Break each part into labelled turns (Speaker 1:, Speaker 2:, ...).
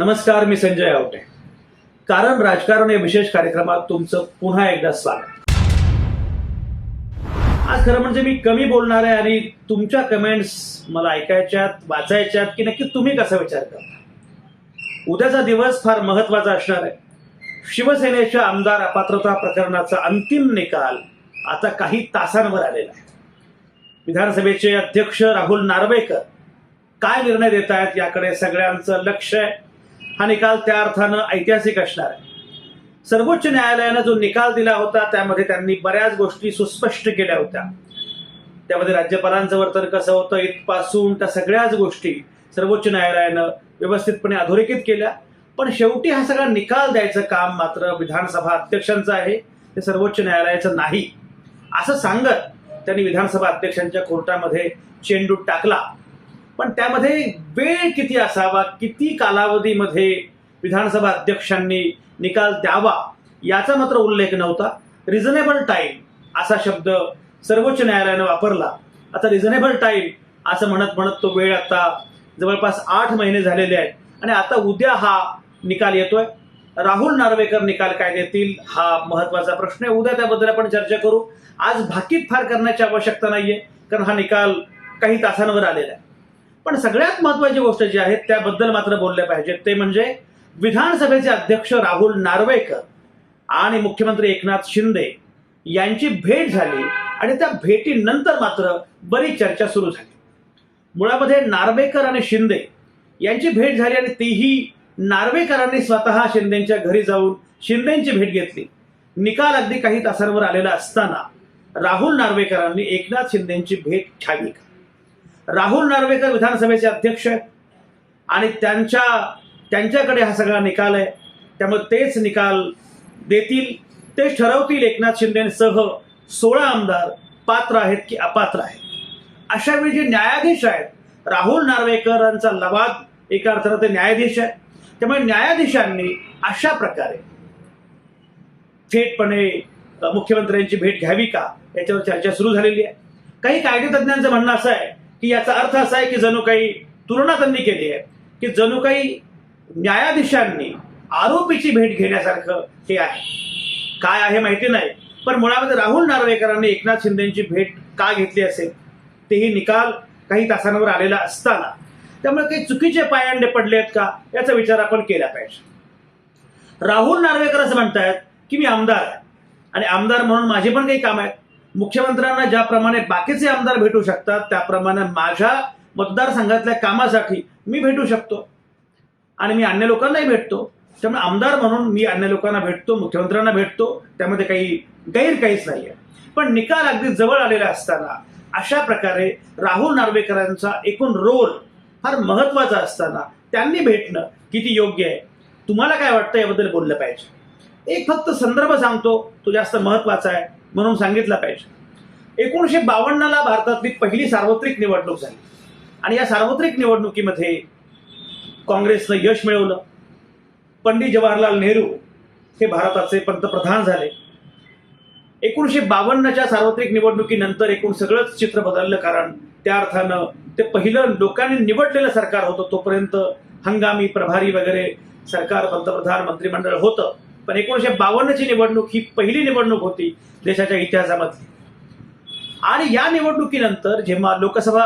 Speaker 1: नमस्कार मी संजय आवटे. कारण राजकारण या विशेष कार्यक्रमात तुमचं पुन्हा एकदा स्वागत. आज खरं म्हणजे मी कमी बोलणार आहे आणि तुमच्या कमेंट्स मला ऐकायच्यात वाचायच्यात की नक्की तुम्ही कसा विचार करता? उद्याचा दिवस फार महत्त्वाचा असणार आहे. शिवसेनेच्या आमदार अपात्रता प्रकरणाचा अंतिम निकाल आता काही तासांवर आलेला आहे. विधानसभेचे अध्यक्ष राहुल नार्वेकर काय निर्णय देत आहेत याकडे सगळ्यांचं लक्ष आहे. हा निकाल त्या अर्थानं ऐतिहासिक असणार आहे. सर्वोच्च न्यायालयानं जो निकाल दिला होता त्यामध्ये त्यांनी बऱ्याच गोष्टी सुस्पष्ट केल्या होत्या. त्यामध्ये राज्यपालांचं वर्तन कसं होतं इथपासून त्या सगळ्याच गोष्टी सर्वोच्च न्यायालयानं व्यवस्थितपणे अधोरेखित केल्या. पण शेवटी हा सगळा निकाल द्यायचं काम मात्र विधानसभा अध्यक्षांचं आहे ते सर्वोच्च न्यायालयाचं नाही. असं सांगत त्यांनी विधानसभा अध्यक्षांच्या कोर्टामध्ये चेंडू टाकला. पण त्यामध्ये वेळ किती असावा किती कालावधीमध्ये विधानसभा अध्यक्षांनी निकाल द्यावा याचा मात्र उल्लेख नव्हता. रिझनेबल टाईम असा शब्द सर्वोच्च न्यायालयानं वापरला. आता रिझनेबल टाईम असं म्हणत म्हणत तो वेळ आता जवळपास आठ महिने झालेले आहेत आणि आता उद्या हा निकाल येतोय. राहुल नार्वेकर निकाल काय देतील हा महत्त्वाचा प्रश्न आहे. उद्या त्याबद्दल आपण चर्चा करू. आज भाकीत फार करण्याची आवश्यकता नाहीये कारण हा निकाल काही तासांवर आलेला आहे. पण सगळ्यात महत्वाची गोष्ट जी आहे त्याबद्दल मात्र बोलले पाहिजे. ते म्हणजे विधानसभेचे अध्यक्ष राहुल नार्वेकर आणि मुख्यमंत्री एकनाथ शिंदे यांची भेट झाली आणि त्या भेटीनंतर मात्र बरी चर्चा सुरू झाली. मुळामध्ये नार्वेकर आणि शिंदे यांची भेट झाली आणि तीही नार्वेकरांनी स्वतः शिंदेच्या घरी जाऊन शिंदेची भेट घेतली. निकाल अगदी काही तासांवर आलेला असताना राहुल नार्वेकरांनी एकनाथ शिंदेची भेट घ्यावी का? राहुल नार्वेकर विधानसभेचे अध्यक्ष आणि त्यांच्या त्यांच्याकडे हा सगळा निकाल आहे. त्यामुळे तेच निकाल देतील. ते ठरवतील एकनाथ शिंदेसह सोळा आमदार पात्र आहेत की अपात्र आहेत. अशा वेळी जे न्यायाधीश आहेत राहुल नार्वेकरांचा लवाद एका अर्थानं ते न्यायाधीश आहे त्यामुळे न्यायाधीशांनी अशा प्रकारे थेटपणे मुख्यमंत्र्यांची भेट घ्यावी का? याच्यावर चर्चा सुरू झालेली आहे. काही कायदेतज्ञांचं म्हणणं असं आहे की याचा अर्थ असा आहे की जणू काही तुलना त्यांनी केली आहे की जणू काही न्यायाधीशांनी आरोपीची भेट घेण्यासारखं हे आहे. काय आहे माहिती नाही पण मुळामध्ये राहुल नार्वेकरांनी एकनाथ शिंदेची भेट का घेतली असेल? तेही निकाल काही तासांवर आलेला असताना. त्यामुळे काही चुकीचे पायंडे पडले आहेत का? याचा विचार आपण केला पाहिजे. राहुल नार्वेकर असं म्हणतायत की मी आमदार आहे. आणि आमदार म्हणून माझे पण काही काम आहेत. मुख्यमंत्र्यांना ज्याप्रमाणे बाकीचे आमदार भेटू शकतात त्याप्रमाणे माझ्या मतदारसंघातल्या कामासाठी मी भेटू शकतो. आणि मी अन्य लोकांनाही भेटतो. त्यामुळे आमदार म्हणून मी अन्य लोकांना भेटतो मुख्यमंत्र्यांना भेटतो. त्यामध्ये काही गैर काहीच नाही आहे पण निकाल अगदी जवळ आलेला असताना अशा प्रकारे राहुल नार्वेकरांचा एकूण रोल फार महत्त्वाचा असताना त्यांनी भेटणं किती योग्य आहे? तुम्हाला काय वाटतं याबद्दल बोललं पाहिजे. एक फक्त संदर्भ सांगतो तो जास्त महत्त्वाचा आहे. म्हणून सांगितला पाहिजे. एकोणीसशे बावन्नला भारतातली पहिली सार्वत्रिक निवडणूक झाली. आणि या सार्वत्रिक निवडणुकीमध्ये काँग्रेसनं यश मिळवलं. पंडित जवाहरलाल नेहरू हे भारताचे पंतप्रधान झाले. एकोणीसशे बावन्नच्या सार्वत्रिक निवडणुकीनंतर एकूण सगळंच चित्र बदललं कारण त्या अर्थानं ते पहिलं लोकांनी निवडलेलं सरकार होतं तोपर्यंत हंगामी प्रभारी वगैरे सरकार पंतप्रधान मंत्रिमंडळ होतं. पण एकोणीसशे बावन्नची निवडणूक ही पहिली निवडणूक होती देशाच्या इतिहासामधली. आणि या निवडणुकीनंतर जेव्हा लोकसभा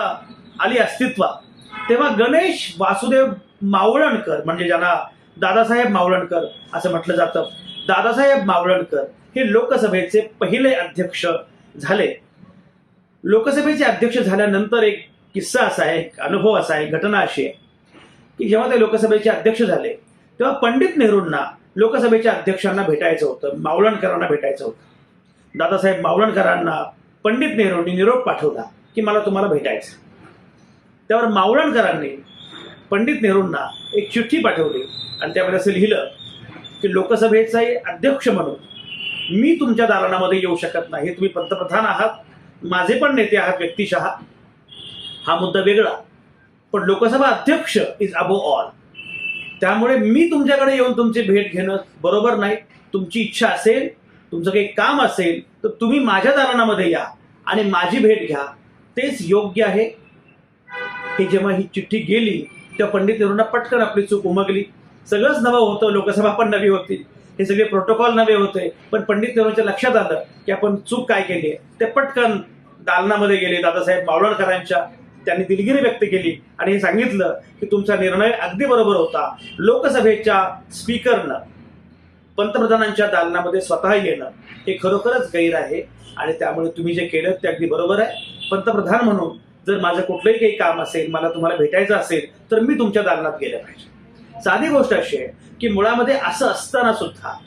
Speaker 1: आली अस्तित्वात तेव्हा गणेश वासुदेव मावळणकर म्हणजे ज्यांना दादासाहेब मावळणकर असं म्हटलं जातं दादासाहेब मावळणकर हे लोकसभेचे पहिले अध्यक्ष झाले. लोकसभेचे अध्यक्ष झाल्यानंतर एक किस्सा असा आहे एक अनुभव असा आहे घटना अशी आहे की जेव्हा ते लोकसभेचे अध्यक्ष झाले तेव्हा पंडित नेहरूंना लोकसभेच्या अध्यक्षांना भेटायचं होतं मावळणकरांना भेटायचं होतं. दादासाहेब मावळणकरांना पंडित नेहरूंनी निरोप पाठवला की मला तुम्हाला भेटायचं. त्यावर मावळणकरांनी पंडित नेहरूंना एक चिठ्ठी पाठवली आणि त्यामध्ये असं लिहिलं की लोकसभेचा अध्यक्ष म्हणून मी तुमच्या दालनामध्ये येऊ शकत नाही. तुम्ही पंतप्रधान आहात माझे पण नेते आहात व्यक्तिशः. हा मुद्दा वेगळा. पण लोकसभा अध्यक्ष इज अबो ऑल त्यामुळे मी तुमच्याकडे येऊन तुमची भेट घेणं बरोबर नाही. तुमची इच्छा असेल तुमचं काही काम असेल तर तुम्ही माझ्या दालनामध्ये या आणि माझी भेट घ्या. तेच योग्य आहे. हे जेव्हा ही चिठ्ठी गेली तेव्हा पंडित नेहरूंना पटकन आपली चूक उमगली. सगळंच नवं होतं लोकसभा पण नवी होती. हे सगळे प्रोटोकॉल नवे होते. पण पंडित नेहरूंच्या लक्षात आलं की आपण चूक काय केली आहे? ते पटकन दालनामध्ये गेले दादासाहेब मावळणकरांच्या त्यांनी दिलगिरी व्यक्त केली आणि हे सांगितलं की तुमचा निर्णय अगदी बरोबर होता. लोकसभेच्या स्पीकरनं पंतप्रधानांच्या दालनामध्ये स्वतः येणं हे खरोखरच गैर आहे आणि त्यामुळे तुम्ही जे केलं ते अगदी बरोबर आहे. पंतप्रधान म्हणून जर माझं कुठलंही काही काम असेल मला तुम्हाला भेटायचं असेल तर मी तुमच्या दालनात गेलं पाहिजे. साधी गोष्ट अशी आहे की मुळामध्ये असं असताना सुद्धा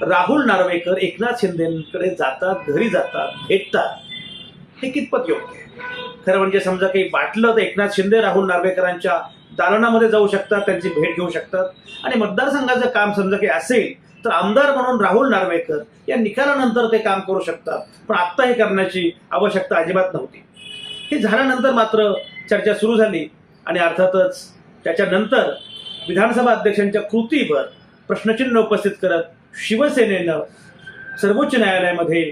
Speaker 1: राहुल नार्वेकर एकनाथ शिंदेकडे जातात घरी जातात भेटतात. हे कितपत योग्य आहे? खरं म्हणजे समजा काही वाटलं तर एकनाथ शिंदे राहुल नार्वेकरांच्या दालनामध्ये जाऊ शकतात त्यांची भेट घेऊ शकतात. आणि मतदारसंघाचं काम समजा काही असेल तर आमदार म्हणून राहुल नार्वेकर या निकालानंतर ते काम करू शकतात. पण आत्ता हे करण्याची आवश्यकता अजिबात नव्हती. हे झाल्यानंतर मात्र चर्चा सुरू झाली आणि अर्थातच त्याच्यानंतर विधानसभा अध्यक्षांच्या कृतीवर प्रश्नचिन्ह उपस्थित करत शिवसेनेनं सर्वोच्च न्यायालयामध्ये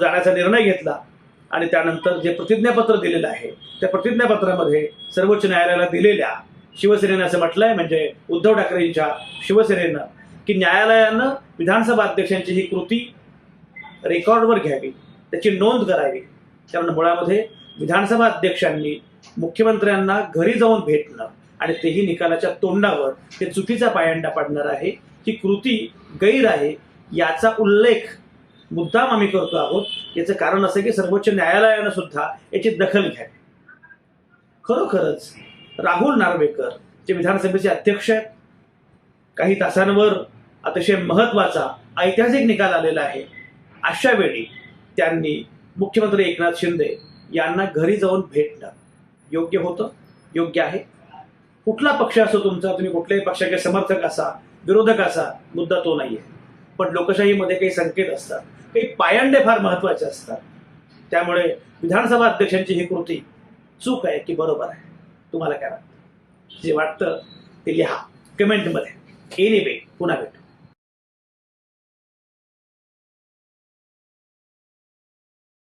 Speaker 1: जाण्याचा निर्णय घेतला. आणि त्यानंतर जे प्रतिज्ञापत्र दिलेलं आहे त्या प्रतिज्ञापत्रामध्ये सर्वोच्च न्यायालयाला दिलेल्या शिवसेनेनं असं म्हटलंय म्हणजे उद्धव ठाकरेंच्या शिवसेनेनं की न्यायालयानं विधानसभा अध्यक्षांची ही कृती रेकॉर्डवर घ्यावी त्याची नोंद करावी. कारण मुळामध्ये विधानसभा अध्यक्षांनी मुख्यमंत्र्यांना घरी जाऊन भेटणं आणि तेही निकालाच्या तोंडावर हे चुकीचा पायंडा पाडणार आहे ही कृती गैर आहे याचा उल्लेख मुद्दाम आम्ही करतो आहोत. याचं कारण असं की सर्वोच्च न्यायालयानं सुद्धा याची दखल घ्यावी. खरोखरच राहुल नार्वेकर जे विधानसभेचे अध्यक्ष आहेत काही तासांवर अतिशय महत्त्वाचा ऐतिहासिक निकाल आलेला आहे. अशा वेळी त्यांनी मुख्यमंत्री एकनाथ शिंदे यांना घरी जाऊन भेटणं योग्य होतं? योग्य आहे? कुठला पक्ष असो तुमचा तुम्ही कुठल्याही पक्षाचे समर्थक असा विरोधक असा मुद्दा तो नाही आहे पण लोकशाहीमध्ये काही संकेत असतात. काही पायंडे फार महत्त्वाचे असतात. त्यामुळे विधानसभा अध्यक्षांची ही कृती चूक आहे की बरोबर आहे? तुम्हाला काय वाटतं? जे वाटतं ते लिहा. कमेंटमध्ये. एनिवे पुन्हा भेटू.